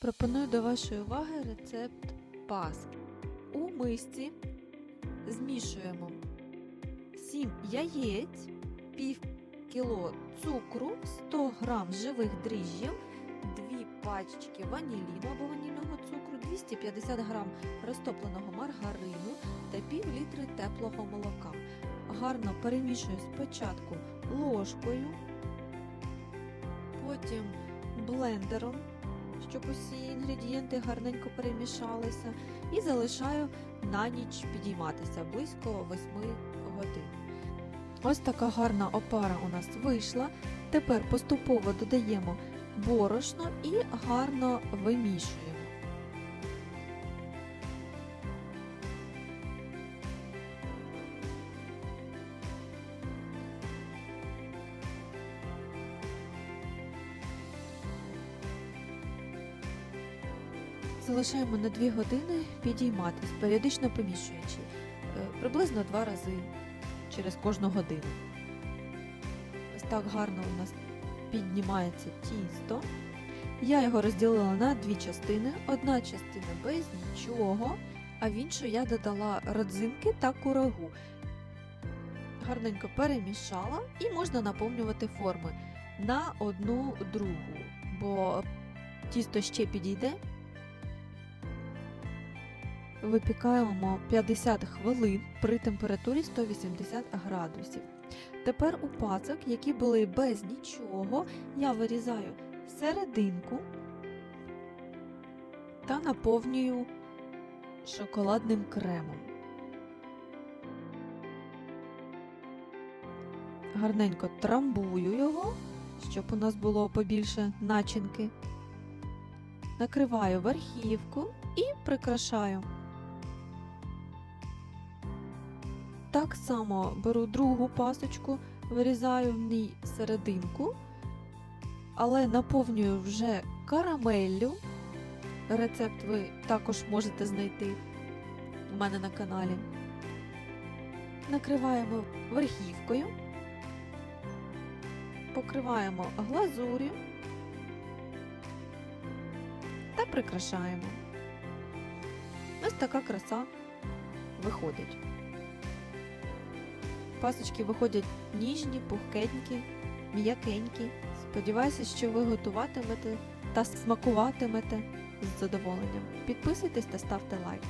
Пропоную до вашої уваги рецепт паски. У мисці змішуємо 7 яєць, пів кіло цукру, 100 грам живих дріжджів, 2 пачки ваніліну або ванільного цукру, 250 грам розтопленого маргарину та пів літри теплого молока. Гарно перемішую спочатку ложкою, потім блендером щоб усі інгредієнти гарненько перемішалися, і залишаю на ніч підійматися близько 8 годин. Ось така гарна опара у нас вийшла. Тепер поступово додаємо борошно і гарно вимішуємо. Залишаємо на 2 години підійматись, періодично помішуючи, е, приблизно 2 рази через кожну годину. Ось так гарно у нас піднімається тісто. Я його розділила на дві частини. Одна частина без нічого, а в іншу я додала родзинки та курагу. Гарненько перемішала і можна наповнювати форми на одну другу, бо тісто ще підійде. Випікаємо 50 хвилин при температурі 180 градусів. Тепер у пацок, які були без нічого, я вирізаю серединку та наповнюю шоколадним кремом. Гарненько трамбую його, щоб у нас було побільше начинки. Накриваю верхівку і прикрашаю. Так само беру другу пасочку, вирізаю в ній серединку, але наповнюю вже карамеллю. Рецепт ви також можете знайти у мене на каналі. Накриваємо верхівкою, покриваємо глазур'ю та прикрашаємо. Ось така краса виходить. Пасочки виходять ніжні, пухкенькі, м'якенькі. Сподіваюся, що ви готуватимете та смакуватимете з задоволенням. Підписуйтесь та ставте лайк.